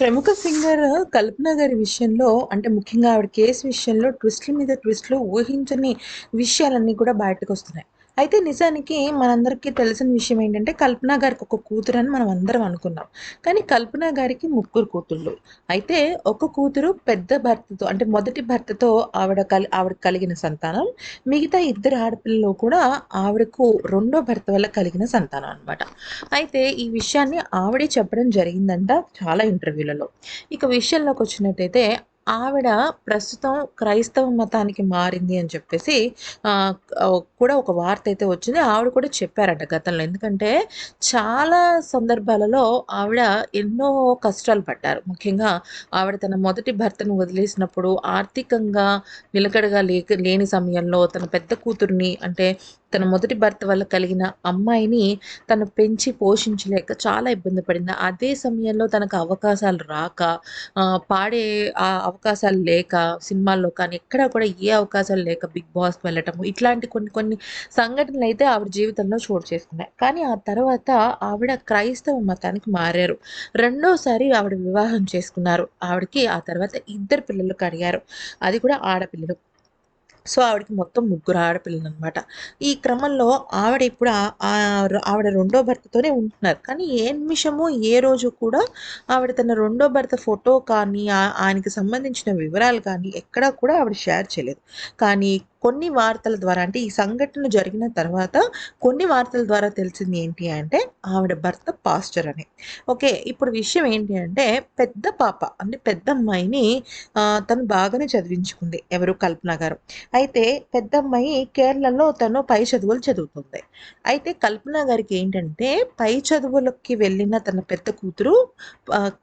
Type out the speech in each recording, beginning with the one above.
ప్రముఖ సింగర్ కల్పన గారి విషయంలో అంటే ముఖ్యంగా ఆవిడ కేసు విషయంలో ట్విస్ట్ల మీద ట్విస్ట్లు ఊహించని విషయాలన్నీ కూడా బయటకు వస్తున్నాయి. అయితే నిజానికి మనందరికీ తెలిసిన విషయం ఏంటంటే కల్పన గారికి ఒక కూతురు అని మనం అందరం అనుకున్నాం. కానీ కల్పన గారికి ముగ్గురు కూతుళ్ళు. అయితే ఒక కూతురు పెద్ద భర్తతో అంటే మొదటి భర్తతో ఆవిడ కలి ఆవిడ కలిగిన సంతానం మిగతా ఇద్దరు ఆడపిల్లలు కూడా ఆవిడకు రెండో భర్త వల్ల కలిగిన సంతానం అనమాట అయితే ఈ విషయాన్ని ఆవిడే చెప్పడం జరిగిందంట చాలా ఇంటర్వ్యూలలో. ఇక విషయంలోకి వచ్చినట్టయితే ఆవిడ ప్రస్తుతం క్రైస్తవ మతానికి మారింది అని చెప్పేసి కూడా ఒక వార్త అయితే వచ్చింది. ఆవిడ కూడా చెప్పారట గతంలో. ఎందుకంటే చాలా సందర్భాలలో ఆవిడ ఎన్నో కష్టాలు పడ్డారు. ముఖ్యంగా ఆవిడ తన మొదటి భర్తను వదిలేసినప్పుడు ఆర్థికంగా నిలకడగా లేక లేని సమయంలో తన పెద్ద కూతుర్ని అంటే తన మొదటి భర్త వల్ల కలిగిన అమ్మాయిని తను పెంచి పోషించలేక చాలా ఇబ్బంది పడింది. అదే సమయంలో తనకు అవకాశాలు రాక పాడే ఆ అవకాశాలు లేక సినిమాల్లో కానీ ఎక్కడ కూడా ఏ అవకాశాలు లేక బిగ్ బాస్కి వెళ్ళటము ఇట్లాంటి కొన్ని కొన్ని సంఘటనలు అయితే ఆవిడ జీవితంలో చోటు చేసుకున్నాయి. కానీ ఆ తర్వాత ఆవిడ క్రైస్తవ మతానికి మారారు. రెండోసారి ఆవిడ వివాహం చేసుకున్నారు. ఆవిడకి ఆ తర్వాత ఇద్దరు పిల్లలు కడిగారు. అది కూడా ఆడపిల్లలు. సో ఆవిడకి మొత్తం ముగ్గురు ఆడపిల్లలు అనమాట ఈ క్రమంలో ఆవిడ ఇప్పుడు ఆ- ఆవిడ రెండో భర్తతోనే ఉంటున్నారు. కానీ ఏ నిమిషము ఏ రోజు కూడా ఆవిడ తన రెండో భర్త ఫోటో కానీ ఆయనకి సంబంధించిన వివరాలు కానీ ఎక్కడా కూడా ఆవిడ షేర్ చేయలేదు. కానీ కొన్ని వార్తల ద్వారా అంటే ఈ సంఘటన జరిగిన తర్వాత కొన్ని వార్తల ద్వారా తెలిసింది ఏంటి అంటే ఆవిడ భర్త పాస్టర్ అని. ఓకే ఇప్పుడు విషయం ఏంటి అంటే పెద్ద పాప అంటే పెద్ద అమ్మాయిని తను బాగానే చదివించుకుంది ఎవరు? కల్పన గారు. అయితే పెద్ద అమ్మాయి కేరళలో తను పై చదువులు చదువుతుంది. అయితే కల్పన గారికి ఏంటంటే పై చదువులకి వెళ్ళిన తన పెద్ద కూతురు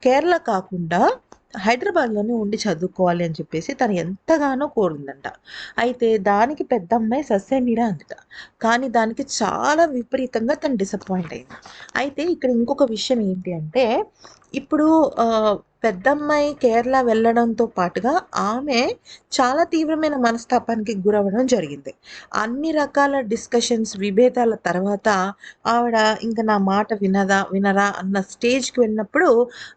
కేరళ కాకుండా హైదరాబాద్లోనే ఉండి చదువుకోవాలి అని చెప్పేసి తను ఎంతగానో కోరిందంట. అయితే దానికి పెద్ద అమ్మాయి సస్యమీరా అందట కానీ దానికి చాలా విపరీతంగా తను డిసప్పాయింట్ అయింది. అయితే ఇక్కడ ఇంకొక విషయం ఏంటి అంటే ఇప్పుడు పెద్దమ్మాయి కేరళ వెళ్ళడంతో పాటుగా ఆమె చాలా తీవ్రమైన మనస్తాపానికి గురవ్వడం జరిగింది. అన్ని రకాల డిస్కషన్స్ విభేదాల తర్వాత ఆవిడ ఇంకా నా మాట వినదా వినరా అన్న స్టేజ్కి వెళ్ళినప్పుడు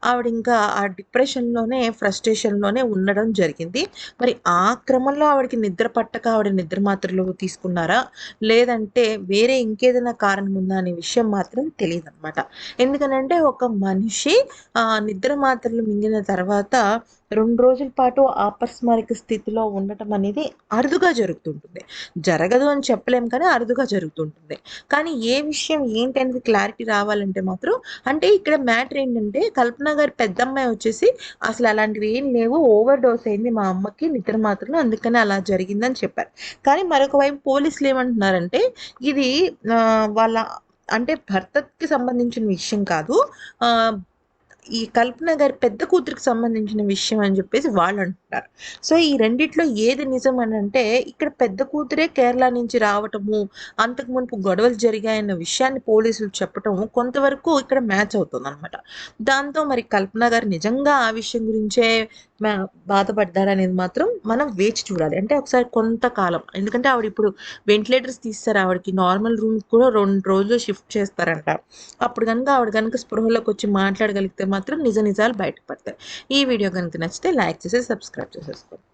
ఆవిడ ఇంకా ఆ డిప్రెషన్లోనే ఫ్రస్ట్రేషన్లోనే ఉండడం జరిగింది. మరి ఆ క్రమంలో ఆవిడకి నిద్ర పట్టక ఆవిడ నిద్ర మాత్రలు తీసుకున్నారా? లేదంటే వేరే ఇంకేదైనా కారణం ఉందా అనే విషయం మాత్రం తెలియదు అనమాట ఎందుకనంటే ఒక మనిషి నిద్ర మాత్రలు మింగిన తర్వాత రెండు రోజుల పాటు ఆపస్మారిక స్థితిలో ఉండటం అనేది అరుదుగా జరుగుతుంటుంది. జరగదు అని చెప్పలేం కానీ అరుదుగా జరుగుతుంటుంది. కానీ ఏ విషయం ఏంటి అనేది క్లారిటీ రావాలంటే మాత్రం అంటే ఇక్కడ మ్యాటర్ ఏంటంటే కల్పన గారి పెద్దమ్మాయి వచ్చేసి అసలు అలాంటివి ఏం లేవు. ఓవర్ డోస్ అయింది మా అమ్మకి నిద్ర మాత్రలు అందుకని అలా జరిగిందని చెప్పారు. కానీ మరొక వైపు పోలీసులు ఏమంటున్నారంటే ఇది వాళ్ళ అంటే భర్తకి సంబంధించిన విషయం కాదు. ఈ కల్పన గారి పెద్ద కూతురికి సంబంధించిన విషయం అని చెప్పేసి వాళ్ళు అంటున్నారు. సో ఈ రెండిట్లో ఏది నిజం అని అంటే ఇక్కడ పెద్ద కూతురే కేరళ నుంచి రావటము అంతకు మునుపు గొడవలు జరిగాయన్న విషయాన్ని పోలీసులు చెప్పటము కొంతవరకు ఇక్కడ మ్యాచ్ అవుతుంది అనమాట దాంతో మరి కల్పన గారు నిజంగా ఆ విషయం గురించే బాధపడ్డారనేది మాత్రం మనం వేచి చూడాలి. అంటే ఒకసారి కొంతకాలం ఎందుకంటే ఆవిడ ఇప్పుడు వెంటిలేటర్స్ తీస్తారు ఆవిడకి నార్మల్ రూమ్ కూడా రెండు రోజులు షిఫ్ట్ చేస్తారంట. అప్పుడు కనుక ఆవిడ కనుక స్పృహలోకి వచ్చి మాట్లాడగలిగితే మాత్రం నిజ నిజాలు బయటపడతాయి. ఈ వీడియో కనుక నచ్చితే లైక్ చేసి సబ్స్క్రైబ్ చేసేసుకోండి.